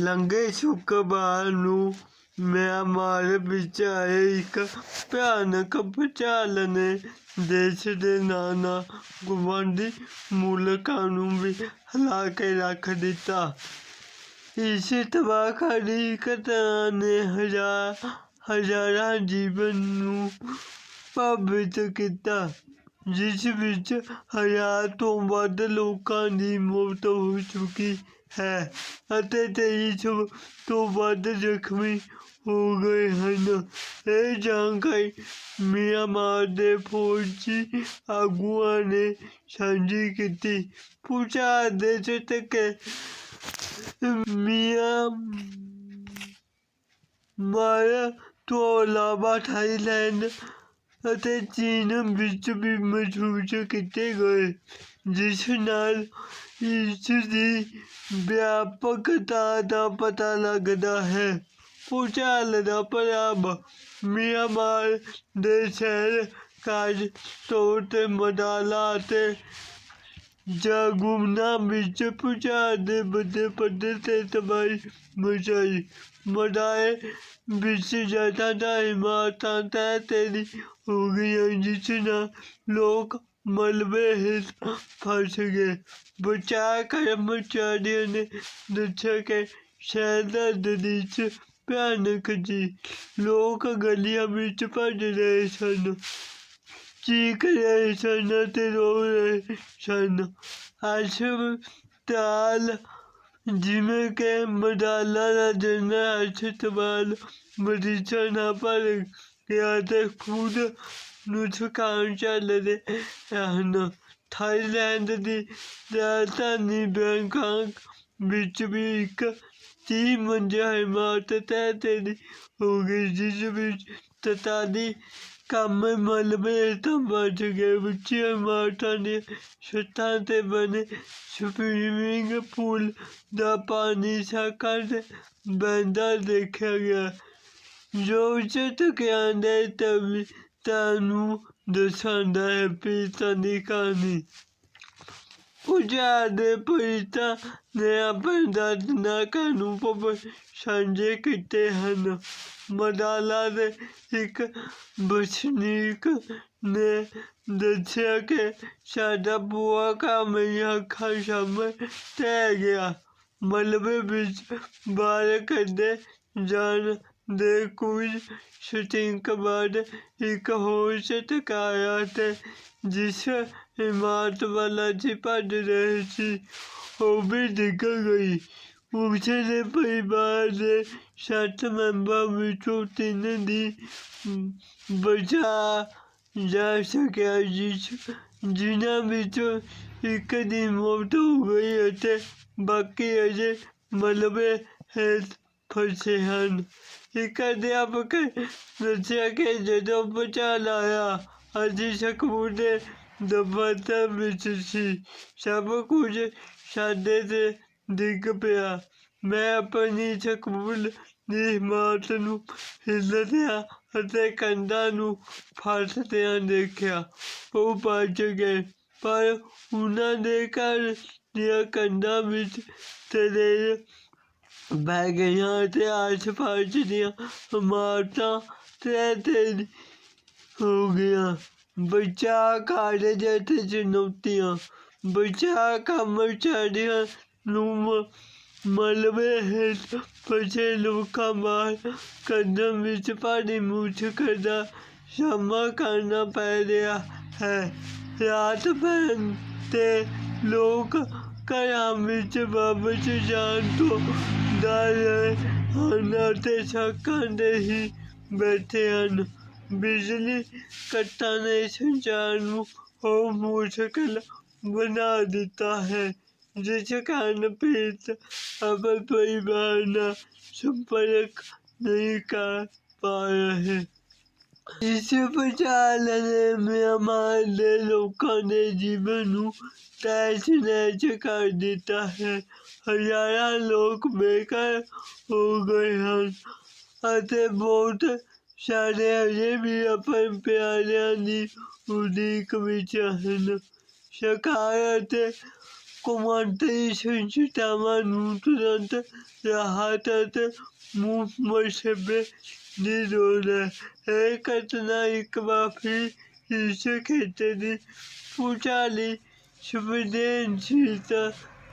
ਲੰਘੇ ਸ਼ੁੱਕਰਵਾਰ ਨੂੰ। ਮਿਆਂਮਾਰ ਵਿੱਚ ਆਏ ਇੱਕ ਭਿਆਨਕ ਭੂਚਾਲ ਨੇ। ਦੇਸ਼ ਦੇ ਨਾਲ-ਨਾਲ ਗੁਆਂਢੀ ਮੁਲਕਾਂ ਨੂੰ ਵੀ ਹਿਲਾ ਕੇ ਰੱਖ ਦਿੱਤਾ। ਇਸ ਤਬਾਹਕਾਰੀ ਘਟਨਾ ਨੇ ਹਜ਼ਾਰਾਂ ਜੀਵਨ ਨੂੰ ਪ੍ਰਭਾਵਿਤ ਕੀਤਾ, ਜਿਸ ਵਿੱਚ ਹਜ਼ਾਰ ਤੋਂ ਵੱਧ ਲੋਕਾਂ ਦੀ ਮੌਤ ਹੋ ਚੁੱਕੀ। ਹੈ ਅਤੇ ਤੇਈ ਸੌ ਤੋਂ ਵੱਧ ਜ਼ਖਮੀ ਹੋ ਗਏ ਹਨ। ਇਹ ਜਾਣਕਾਰੀ ਮਿਆਂਮਾਰ ਦੇ ਫੌਜੀ ਆਗੂਆਂ ਨੇ ਸਾਂਝੀ ਕੀਤੀ। ਭੂਚਾਲ ਦੇ ਝਟਕੇ ਮਿਆਂਮਾਰ ਤੋਂ ਇਲਾਵਾ ਥਾਈਲੈਂਡ ਅਤੇ ਚੀਨ ਵਿੱਚ ਵੀ ਮਹਿਸੂਸ ਕੀਤੇ ਗਏ, ਜਿਸ ਨਾਲ ਇਸ ਦੀ ਵਿਆਪਕਤਾ ਦਾ ਪਤਾ ਲੱਗਦਾ ਹੈ। ਭੂਚਾਲ ਦਾ ਪ੍ਰਭਾਵ ਮਿਆਂਮਾਰ ਦੇ ਸ਼ਹਿਰ ਖਾਸ ਤੌਰ ਤੇ ਮਦਾਲਾ ਅਤੇ ਯਾਂਗੂਨ ਵਿੱਚ ਭੂਚਾਲ ਨੇ ਵੱਡੇ ਪੱਧਰ ਤੇ ਤਬਾਹੀ ਮਚਾਈ। ਮਦਾਲੇ ਵਿੱਚ ਜ਼ਿਆਦਾਤਰ ਇਮਾਰਤਾਂ ਢਹਿ-ਢੇਰੀ ਹੋ ਗਈਆਂ, ਜਿਸ ਨਾਲ ਲੋਕ ਮਲਬੇ ਹੇਠ ਫਸ ਗਏ। ਬਚਾਅ ਕਰਮਚਾਰੀਆਂ ਨੇ ਦੱਸਿਆ ਕਿ ਸ਼ਹਿਰ ਦਾ ਦ੍ਰਿਸ਼ ਭਿਆਨਕ ਸੀ। ਲੋਕ ਗਲੀਆਂ ਵਿੱਚ ਭੱਜ ਰਹੇ ਸਨ, ਚੀਕ ਰਹੇ ਸਨ ਅਤੇ ਰੋ ਰਹੇ ਸਨ। ਹਸਪਤਾਲ ਜਿਵੇਂ ਕਿ ਮਦਾਲਾ ਦਾ ਜਨਰਲ ਹਸਪਤਾਲ ਮਰੀਜ਼ਾਂ ਨਾਲ ਭਰ ਗਿਆ ਅਤੇ ਖੂਨ ਨੁਕਸਾਨ ਚੱਲ ਰਹੇ ਹਨ। ਥਾਈਲੈਂਡ ਦੀ ਰਾਜਧਾਨੀ ਬੈਂਕਾਕ ਵਿੱਚ ਵੀ ਇੱਕ ਤੀਹ ਮੰਜ਼ਿਲਾ ਇਮਾਰਤ ਢਹਿ-ਢੇਰੀ ਹੋ ਗਈ, ਜਿਸ ਵਿੱਚ ਤਰਤਾਲੀ ਕਾਮੇ ਮਲਬੇ ਹੇਠਾਂ ਫਸ ਗਏ। ਉੱਚੀਆਂ ਇਮਾਰਤਾਂ ਦੀਆਂ ਛੱਤਾਂ ਤੇ ਬਣੇ ਸਵਿਮਿੰਗ ਪੂਲ ਦਾ ਪਾਣੀ ਸੜਕਾਂ ਤੇ ਦੇਖਿਆ ਗਿਆ, ਜੋ ਝਟਕਿਆਂ ਦੇ ਤੀਬਰਤਾ ਤੁਹਾਨੂੰ ਦਰਸਾਉਂਦਾ ਹੈ। ਪੀੜਤਾਂ ਦੀ ਕਹਾਣੀ ਭੂਚਾਲ ਦੇ ਪੀੜਤਾਂ ਨੇ ਆਪਣੇ ਦਰਦਨਾਕ ਅਨੁਭਵ ਸਾਂਝੇ ਕੀਤੇ ਹਨ। ਮਦਾਲਾ ਦੇ ਇੱਕ ਵਸਨੀਕ ਨੇ ਦੱਸਿਆ ਕਿ ਸਾਡਾ ਪੂਰਾ ਘਰ ਮੇਰੀਆਂ ਅੱਖਾਂ ਸਾਹਮਣੇ ਤੈ ਗਿਆ। ਮਲਬੇ ਵਿੱਚ ਬਾਹਰ ਕੱਢੇ ਜਾਣ ਦੇ ਕੁਝ ਸਕਿੰਟ ਬਾਅਦ ਇੱਕ ਹੋਰ ਝਟਕਾ ਆਇਆ ਅਤੇ ਜਿਸ ਇਮਾਰਤ ਵੱਲ ਅਸੀਂ ਭੱਜ ਰਹੇ ਸੀ, ਉਹ ਵੀ ਡਿੱਗ ਗਈ। ਉਸ ਦੇ ਪਰਿਵਾਰ ਦੇ ਸੱਤ ਮੈਂਬਰਾਂ ਵਿੱਚੋਂ ਤਿੰਨ ਦੀ ਬਚਾਅ ਜਾ ਸਕਿਆ, ਜਿਨ੍ਹਾਂ ਵਿੱਚੋਂ ਇੱਕ ਦੀ ਮੌਤ ਹੋ ਗਈ ਅਤੇ ਬਾਕੀ ਅਜੇ ਮਲਬੇ ਹੇਠ ਫਸੇ ਹਨ। ਇੱਕ ਅਧਿਆਪਕ ਦੱਸਿਆ ਕਿ ਜਦੋਂ ਭੂਚਾਲ ਆਇਆ, ਅਸੀਂ ਸਕੂਲ ਦੇ ਦਫ਼ਤਰ ਵਿੱਚ ਸੀ। ਸਭ ਕੁਝ ਸਾਡੇ ਤੇ ਡਿੱਗ ਪਿਆ। ਮੈਂ ਆਪਣੀ ਸਕੂਲ ਦੀ ਇਮਾਰਤ ਨੂੰ ਹਿੱਲਦਿਆਂ ਅਤੇ ਕੰਧਾਂ ਨੂੰ ਫਟਦਿਆਂ ਦੇਖਿਆ। ਉਹ ਬਚ ਗਏ, ਪਰ ਉਹਨਾਂ ਦੇ ਘਰ ਦੀਆਂ ਕੰਧਾਂ ਵਿੱਚ ਤਰੇੜਾਂ ਪੈ ਗਈਆਂ ਅਤੇ ਆਸ-ਪਾਸ ਦੀਆਂ ਇਮਾਰਤਾਂ ਢਹਿ-ਢੇਰੀ ਹੋ ਗਈਆਂ। ਬਚਾਅ ਕਾਰਜ ਅਤੇ ਚੁਣੌਤੀਆਂ ਬਚਾਅ ਕਰਮਚਾਰੀਆਂ ਨੂੰ ਮਲਬੇ ਹੇਠ ਫਸੇ ਲੋਕਾਂ ਬਾਹਰ ਕੱਢਣ ਵਿੱਚ ਭਾਰੀ ਮੁਸ਼ਕਲ ਦਾ ਸਾਹਮਣਾ ਕਰਨਾ ਪੈ ਰਿਹਾ ਹੈ। ਰਾਤ ਪੈਣ ਤੇ ਲੋਕ ਘਰਾਂ ਵਿੱਚ ਵਾਪਸ ਜਾਣ ਤੋਂ ਡਰ ਰਹੇ ਹਨ ਅਤੇ ਸੜਕਾਂ ਦੇ ਹੀ ਬੈਠੇ ਹਨ। ਬਿਜਲੀ ਕੱਟਾਂ ਨੇ ਸੰਚਾਰ ਨੂੰ ਹੋਰ ਮੁਸ਼ਕਲ ਬਣਾ ਦਿੱਤਾ ਹੈ, ਜਿਸ ਕਾਰਨ ਪੀੜਤ ਆਪਣੇ ਪਰਿਵਾਰ ਨਾਲ ਸੰਪਰਕ ਨਹੀਂ ਕਰ ਪਾ ਰਹੇ। ਇਸ ਭੂਚਾਲ ਨੇ ਮਿਆਂਮਾਰ ਦੇ ਲੋਕਾਂ ਦੇ ਜੀਵਨ ਨੂੰ ਤਹਿਸ-ਨਹਿਸ ਕਰ ਦਿੱਤਾ ਹੈ। ਹਜ਼ਾਰਾਂ ਲੋਕ ਬੇਘਰ ਹੋ ਗਏ ਹਨ ਅਤੇ ਬਹੁਤ ਸਾਰੇ ਅਜੇ ਵੀ ਆਪਣੇ ਪਿਆਰਿਆਂ ਦੀ ਉਡੀਕ ਵਿੱਚ ਹਨ। ਸਰਕਾਰ ਅਤੇ ਕੌਮਾਂਤਰੀ ਸੰਸਥਾਵਾਂ ਨੂੰ ਤੁਰੰਤ ਰਾਹਤ ਅਤੇ ਮੁਫਤ ਮਸ਼ੱਬੇ ਦੀ ਲੋੜ ਹੈ। ਇਹ ਘਟਨਾ ਇੱਕ ਵਾਰ ਫਿਰ ਇਸ ਖੇਤਰ ਦੀ ਭੂਚਾਲੀ ਸੰਵੇਦਨਸ਼ੀਲਤਾ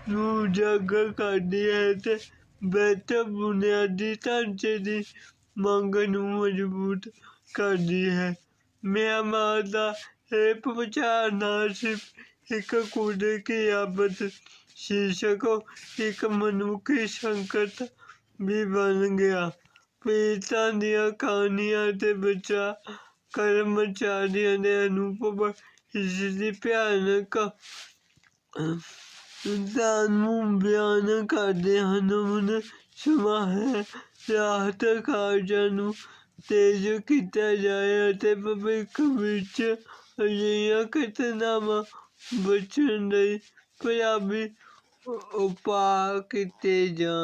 ਨੂੰ ਉਜਾਗਰ ਕਰਦੀ ਹੈ ਤੇ ਬਿਹਤਰ ਬੁਨਿਆਦੀ ਢਾਂਚੇ ਦੀ ਮੰਗ ਨੂੰ ਮਜ਼ਬੂਤ ਕਰਦੀ ਹੈ। ਮਿਆਂਮਾਰ ਦਾ ਇਹ ਭੂਚਾਲ ਨਾ ਸਿਰਫ ਇੱਕ ਕੁਦਰਤੀ ਆਫਤ ਸੀ ਇੱਕ ਮਨੁੱਖੀ ਸੰਕਟ ਵੀ ਬਣ ਗਿਆ। ਪੀੜਤਾਂ ਦੀਆਂ ਕਹਾਣੀਆਂ ਅਤੇ ਬਚਾਅ ਕਰਮਚਾਰੀਆਂ ਦੇ ਅਨੁਭਵ ਇਸ ਦੀ ਭਿਆਨਕ ਦਾ ਨੂੰ ਬਿਆਨ ਕਰਦੇ ਹਨ। ਹੁਣ ਸਮਾਂ ਹੈ ਰਾਹਤ ਕਾਰਜਾਂ ਨੂੰ ਤੇਜ਼ ਕੀਤਾ ਜਾਏ ਅਤੇ ਭਵਿੱਖ ਵਿੱਚ ਅਜਿਹੀਆਂ ਘਟਨਾਵਾਂ ਬਚਣ ਲਈ ਪੰਜਾਬੀ ਉਪਾਅ ਕੀਤੇ ਜਾਣ।